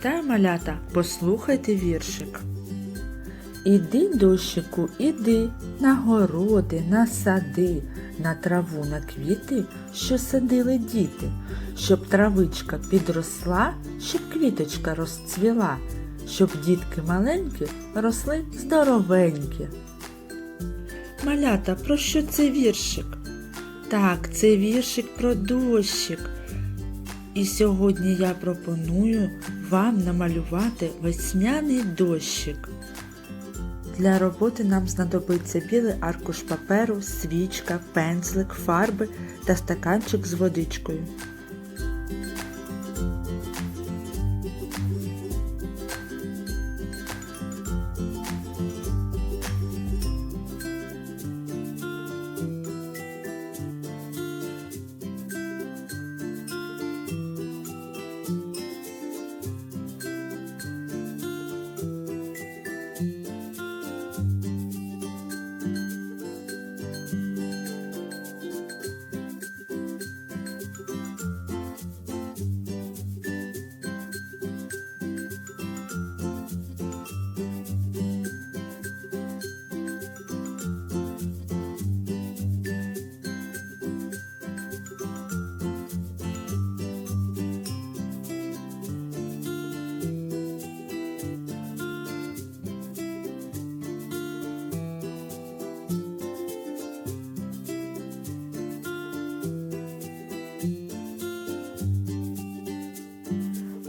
Прочитаю малята, послухайте віршик. Іди, дощику, іди, на городи, на сади, на траву, на квіти, що садили діти, щоб травичка підросла, щоб квіточка розцвіла, щоб дітки маленькі росли здоровенькі. Малята, про що це віршик? Так, це віршик про дощик. І сьогодні я пропоную вам намалювати весняний дощик. Для роботи нам знадобиться білий аркуш паперу, свічка, пензлик, фарби та стаканчик з водичкою.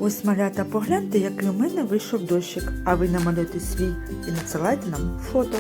Ось малята, погляньте, який у мене вийшов дощик, а ви намалюйте свій і надсилайте нам фото.